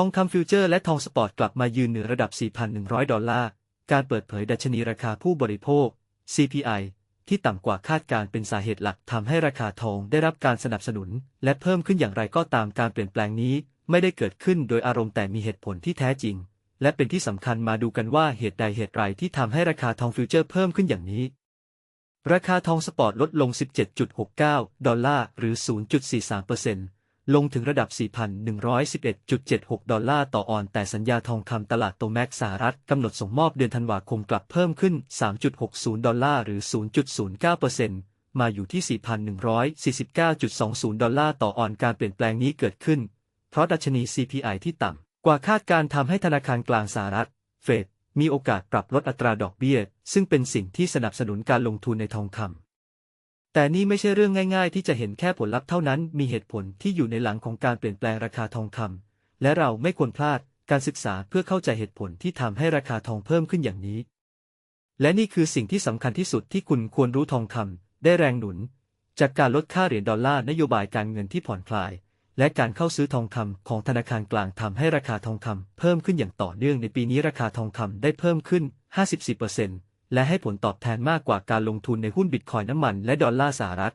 ทองคำฟิวเจอร์และทองสปอร์ตกลับมายืนเหนือระดับ 4,100 ดอลลาร์ การเปิดเผยดัชนีราคาผู้บริโภค CPI ที่ต่ำกว่าคาดการณ์เป็นสาเหตุหลักทำให้ราคาทองได้รับการสนับสนุน และเพิ่มขึ้นอย่างไรก็ตามการเปลี่ยนแปลงนี้ ไม่ได้เกิดขึ้นโดยอารมณ์แต่มีเหตุผลที่แท้จริง และเป็นที่สำคัญมาดูกันว่าเหตุใดเหตุไรที่ทำให้ราคาทองฟิวเจอร์เพิ่มขึ้นอย่างนี้ ราคาทองสปอร์ตลดลง 17.69 ดอลลาร์ หรือ 0.43% ลงถึงระดับ 4,111.76 ดอลลาร์ต่อออน แต่สัญญาทองคำตลาดโตแม็กสหรัฐกำหนดส่งมอบเดือนธันวาคมกลับเพิ่มขึ้น 3.60 ดอลลาร์หรือ 0.09%มาอยู่ที่ 4,149.20 ดอลลาร์ต่อออนการเปลี่ยนแปลงนี้เกิดขึ้น เพราะดัชนี CPI ที่ต่ำกว่าคาดการทำให้ธนาคารกลางสหรัฐ เฟดมีโอกาสปรับลดอัตราดอกเบี้ย ซึ่งเป็นสิ่งที่สนับสนุนการลงทุนในทองคำ แต่นี่ไม่ใช่เรื่องง่ายๆ ที่จะเห็นแค่ผลลัพธ์เท่านั้น มีเหตุผลที่อยู่ในหลังของการเปลี่ยนแปลงราคาทองคำและเราไม่ควรพลาดการศึกษาเพื่อเข้าใจเหตุผลที่ทำให้ราคาทองเพิ่มขึ้นอย่างนี้ และนี่คือสิ่งที่สำคัญที่สุดที่คุณควรรู้ทองคำได้แรงหนุน จากการลดค่าเหรียญดอลลาร์นโยบายการเงินที่ผ่อนคลาย และการเข้าซื้อทองคำของธนาคารกลางทำให้ราคาทองคำเพิ่มขึ้นอย่างต่อเนื่องในปีนี้ราคาทองคำได้เพิ่มขึ้น 54% และให้ผลตอบแทนมากกว่าการลงทุนในหุ้นบิตคอยน้ำมันและดอลลาร์สหรัฐ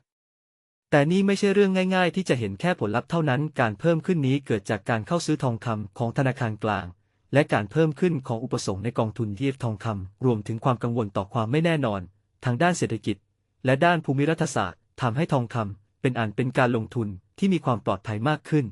แต่นี่ไม่ใช่เรื่องง่าย ๆ ที่จะเห็นแค่ผลลัพธ์เท่านั้น การเพิ่มขึ้นนี้เกิดจากการเข้าซื้อทองคำของธนาคารกลาง และการเพิ่มขึ้นของอุปสงค์ในกองทุนยีฟทองคำรวมถึงความกังวลต่อความไม่แน่นอน ทางด้านเศรษฐกิจ และด้านภูมิรัฐศาสตร์ทำให้ทองคำเป็นอันเป็นการลงทุนที่มีความปลอดภัยมากขึ้น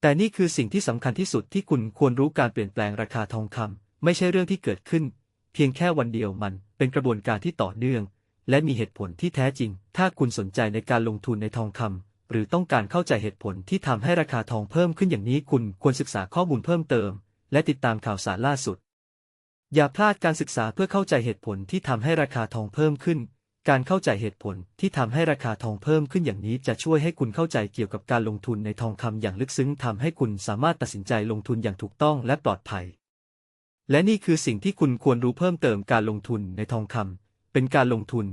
แต่นี่คือสิ่งที่สำคัญที่สุดที่คุณควรรู้การเปลี่ยนแปลงราคาทองคำไม่ใช่เรื่องที่เกิดขึ้น เพียงแค่วันเดียวมันเป็นกระบวนการที่ต่อเนื่อง และมีเหตุผลที่แท้จริง ถ้าคุณสนใจในการลงทุนในทองคำหรือต้องการเข้าใจเหตุผลที่ทำให้ราคาทองเพิ่มขึ้นอย่างนี้คุณควรศึกษาข้อมูลเพิ่มเติม และติดตามข่าวสารล่าสุด อย่าพลาดการศึกษาเพื่อเข้าใจเหตุผลที่ทำให้ราคาทองเพิ่มขึ้น การเข้าใจเหตุผลที่ทำให้ราคาทองเพิ่มขึ้นอย่างนี้จะช่วยให้คุณเข้าใจเกี่ยวกับการลงทุนในทองคำอย่างลึกซึ้งทำให้คุณสามารถตัดสินใจลงทุนอย่างถูกต้องและปลอดภัย และนี่คือสิ่งที่คุณควรรู้เพิ่มเติมการลงทุนในทองคำเป็นการลงทุน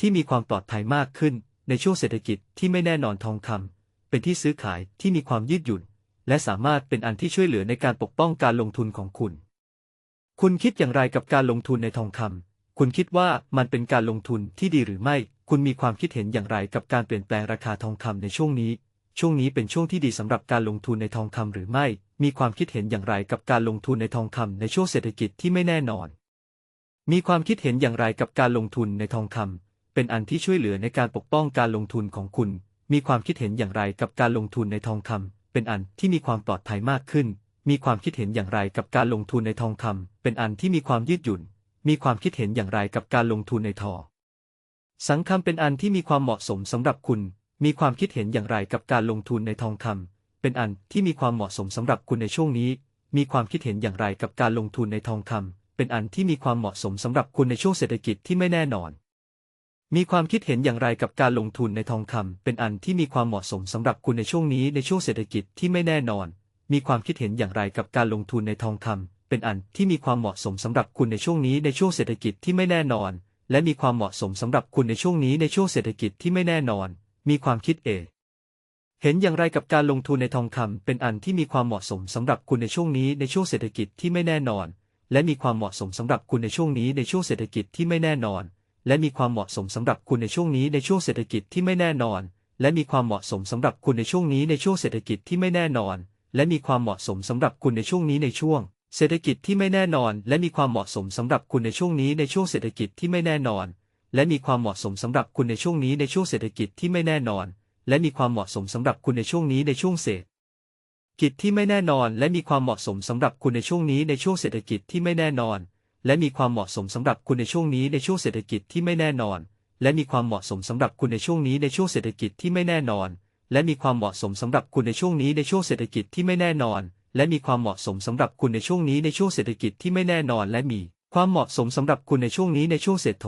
ที่มีความปลอดภัยมากขึ้น ในช่วงเศรษฐกิจที่ไม่แน่นอนทองคำเป็นที่ซื้อขายที่มีความยืดหยุ่น และสามารถเป็นอันที่ช่วยเหลือในการปกป้องการลงทุนของคุณ คุณคิดอย่างไรกับการลงทุนในทองคำคุณคิดว่ามันเป็นการลงทุนที่ดีหรือไม่ คุณมีความคิดเห็นอย่างไรกับการเปลี่ยนแปลงราคาทองคำในช่วงนี้ ช่วงนี้เป็นช่วงที่ดีสำหรับการลงทุนในทองคำหรือไม่ มีความคิดเห็นอย่างไรกับการลงทุนในทองคำในช่วงเศรษฐกิจที่ไม่แน่นอน มีความคิดเห็นอย่างไรกับการลงทุนในทองคำเป็นอันที่ช่วยเหลือในการปกป้องการลงทุนของคุณ มีความคิดเห็นอย่างไรกับการลงทุนในทองคำเป็นอันที่มีความปลอดภัยมากขึ้น มีความคิดเห็นอย่างไรกับการลงทุนในทองคำเป็นอันที่มีความยืดหยุ่น มีความคิดเห็นอย่างไรกับการลงทุนในทองสังคำเป็นอันที่มีความเหมาะสมสำหรับคุณ มีความคิดเห็นอย่างไรกับการลงทุนในทองคำ เป็นอันที่มีความเหมาะสมสำหรับคุณในช่วงนี้ มีความคิดเห็นอย่างไรกับการลงทุนในทองคำเป็นอันที่มีความเหมาะสมสำหรับคุณในช่วงเศรษฐกิจที่ไม่แน่นอน มีความคิดเห็นอย่างไรกับการลงทุนในทองคำเป็นอันที่มีความเหมาะสมสำหรับคุณในช่วงนี้ในช่วงเศรษฐกิจที่ไม่แน่นอน มีความคิดเห็นอย่างไรกับการลงทุนในทองคำเป็นอันที่มีความเหมาะสมสำหรับคุณในช่วงนี้ในช่วงเศรษฐกิจที่ไม่แน่นอน และมีความเหมาะสมสำหรับคุณในช่วงนี้ในช่วงเศรษฐกิจที่ไม่แน่นอน มีความคิดเอ เห็นอย่างไรกับการลงทุนในทองคำเป็นอันที่มีความเหมาะสมสำหรับคุณในช่วงนี้ในช่วงเศรษฐกิจที่ไม่แน่นอน และมีความเหมาะสมสำหรับคุณในช่วงนี้ในช่วงเศรษฐกิจที่ไม่แน่นอน และมีความเหมาะสมสำหรับคุณในช่วงนี้ในช่วงเศรษฐกิจที่ไม่แน่นอน และมีความเหมาะสมสำหรับคุณในช่วงนี้ในช่วงเศรษฐกิจที่ไม่แน่นอน และมีความเหมาะสมสำหรับคุณในช่วงนี้ในช่วง เศรษฐกิจที่ไม่แน่นอน และมีความเหมาะสมสำหรับคุณในช่วงนี้ในช่วงเศรษฐกิจที่ไม่แน่นอน และมีความเหมาะสมสำหรับคุณในช่วงนี้ในช่วงเศรษฐกิจที่ไม่แน่นอน และมีความเหมาะสมสำหรับคุณในช่วงนี้ในช่วงเศรษฐกิจที่ไม่แน่นอน และมีความเหมาะสมสำหรับคุณในช่วงนี้ในช่วงเศรษฐกิจที่ไม่แน่นอน และมีความเหมาะสมสำหรับคุณในช่วงนี้ในช่วงเศรษฐกิจที่ไม่แน่นอน และมีความเหมาะสมสำหรับคุณในช่วงนี้ในช่วงเศรษฐกิจที่ไม่แน่นอน และมีความเหมาะสมสำหรับคุณในช่วงนี้ในช่วงเศรษฐกิจที่ไม่แน่นอน และมีความเหมาะสมสำหรับคุณในช่วงนี้ในช่วงเศรษฐกิจที่ไม่แน่นอน และมีความเหมาะสมสำหรับคุณในช่วงนี้ในช่วงเศรษฐ